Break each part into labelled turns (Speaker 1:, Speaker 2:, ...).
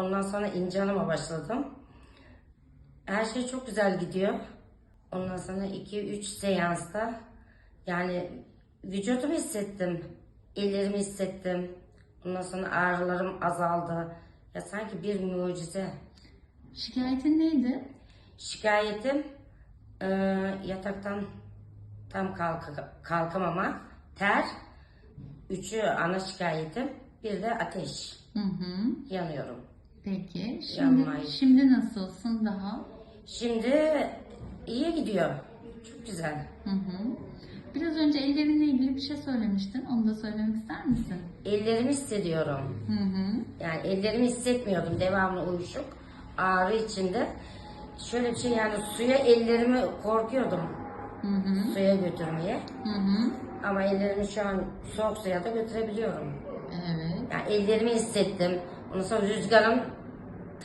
Speaker 1: Ondan sonra İnci Hanım'a başladım. Her şey çok güzel gidiyor. Ondan sonra 2-3 seansta yani vücudumu hissettim. Ellerimi hissettim. Ondan sonra ağrılarım azaldı. Ya sanki bir mucize.
Speaker 2: Şikayetin neydi?
Speaker 1: Şikayetim e, yataktan tam kalk kalkamama, ter, üçü ana şikayetim, bir de ateş.
Speaker 2: Hı hı.
Speaker 1: Yanıyorum.
Speaker 2: Peki. Şimdi,
Speaker 1: Yanmayın.
Speaker 2: şimdi nasılsın daha?
Speaker 1: Şimdi iyi gidiyor. Çok güzel.
Speaker 2: Hı hı. Biraz önce ellerinle ilgili bir şey söylemiştin. Onu da söylemek ister misin?
Speaker 1: Ellerimi hissediyorum.
Speaker 2: Hı hı.
Speaker 1: Yani ellerimi hissetmiyordum. Devamlı uyuşuk. Ağrı içinde. Şöyle bir şey yani suya ellerimi korkuyordum.
Speaker 2: Hı hı.
Speaker 1: Suya götürmeye.
Speaker 2: Hı hı.
Speaker 1: Ama ellerimi şu an soğuk suya da götürebiliyorum.
Speaker 2: Evet.
Speaker 1: Yani ellerimi hissettim. Ondan sonra rüzgarın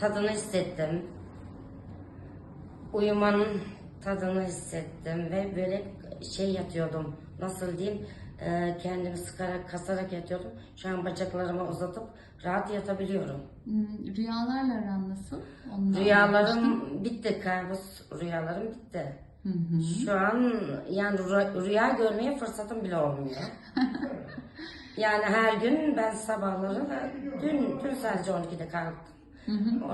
Speaker 1: tadını hissettim. Uyumanın tadını hissettim ve böyle şey yatıyordum. Nasıl diyeyim? Ee, kendimi sıkarak, kasarak yatıyordum. Şu an bacaklarımı uzatıp rahat yatabiliyorum.
Speaker 2: Hmm, Rüyalarla aran nasıl?
Speaker 1: Rüyalarım bitti, kabus rüyalarım bitti.
Speaker 2: Hı hı.
Speaker 1: Şu an yani rü- rüya görmeye fırsatım bile olmuyor. yani her gün ben sabahları, dün, dün sadece 12'de kalktım.
Speaker 2: Hı hı.